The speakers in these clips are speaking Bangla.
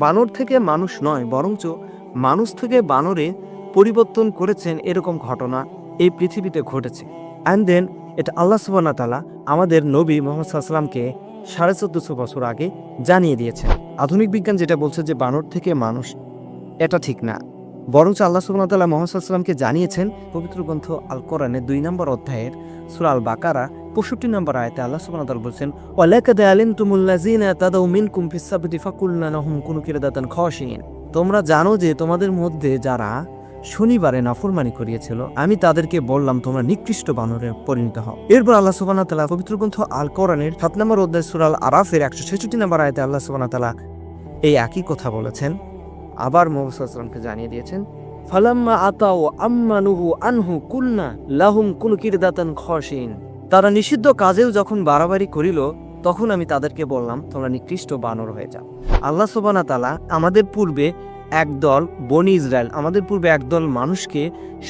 বানর থেকে মানুষ নয়, বরঞ্চ মানুষ থেকে বানরে পরিবর্তন করেছেন এরকম ঘটনা এই পৃথিবীতে ঘটেছে। অ্যান্ড দেন এটা আল্লাহ সুবানা তালা আমাদের নবী মোহাম্মদ সাল্লামকে সাড়ে চোদ্দশো বছর আগে জানিয়ে দিয়েছেন। আধুনিক বিজ্ঞান যেটা বলছে যে বানর থেকে মানুষ, এটা ঠিক না। বরঞ্চ আল্লাহ সুবাহ তাল্লাহ মোহাম্মদ সাল্লামকে জানিয়েছেন, পবিত্র গ্রন্থ আল কোরআনের দুই নম্বর অধ্যায়ের সুরা আল বাকারা পঁয়ষট্টি নম্বর আয়তে আল্লাহ সুবাহ তাল্লাহ বলছেন, ওয়ালাকাদ আলিমতুমুল্লাযিনা তাদাউ মিনকুম ফিস সাবতি ফাকুলনা লাহুম কুনু কিরাদাতান খাশিন তোমরা জানো যে তোমাদের মধ্যে যারা শনিবারে নাফরমানি করিয়েছিল, আমি তাদেরকে বললাম, তোমরা নিকৃষ্ট বানরে পরিণত হও। এরপর আল্লাহ সুবহানাহু তাআলা পবিত্র গ্রন্থ আল কোরআনের সাত নম্বর অধ্যায় সূরা আল আরাফের একশো ছেষট্টি নম্বর আয়তে আল্লাহ সুবহানাহু তাআলা এই একই কথা বলেছেন। আবার মোহাম্মদ সাল্লাল্লাহু জানিয়ে দিয়েছেন, ফালাম্মা আতাও আম্মানুহু আনহু কুলনা লাহুম কুন কিরদাতান খসিন তারা নিষিদ্ধ কাজেও যখন বাড়াবাড়ি করিল, তখন আমি তাদেরকে বললাম, তোমরা নিকৃষ্ট বানর হয়ে যাও। আল্লাহ সোবানা তালা আমাদের পূর্বে একদল বনি ইসরায়েল, আমাদের পূর্বে একদল মানুষকে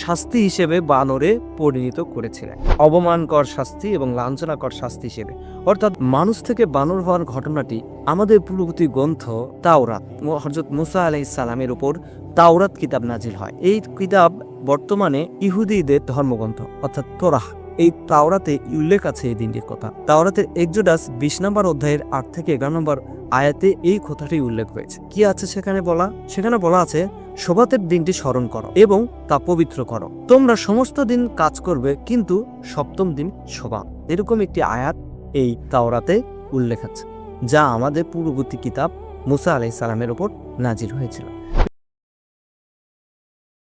শাস্তি হিসেবে বানরে পরিণত করেছিলেন। অবমানকর শাস্তি এবং লাঞ্ছনাকর শাস্তি হিসেবে। অর্থাৎ মানুষ থেকে বানর হওয়ার ঘটনাটি আমাদের পূর্ববর্তী গ্রন্থ তাওরাত হজরত মুসা আলাই সালামের উপর তাওরাত কিতাব নাজিল হয়। এই কিতাব বর্তমানে ইহুদিদের ধর্মগ্রন্থ, অর্থাৎ তোরাহ। এই তাওরাতে উল্লেখ আছে এই দিনটির কথা। তাওরাতের একজোডাস বিশ নম্বর অধ্যায়ের আট থেকে এগারো নম্বর আয়াতে এই কথাটি উল্লেখ হয়েছে কি আছে সেখানে বলা? সেখানে বলা আছে, শোভাতের দিনটি স্মরণ করো এবং তা পবিত্র করো। তোমরা সমস্ত দিন কাজ করবে, কিন্তু সপ্তম দিন শোভা। এরকম একটি আয়াত এই তাওরাতে উল্লেখ আছে, যা আমাদের পূর্ববর্তী কিতাব মুসা আলাই সালামের ওপর নাজির হয়েছিল।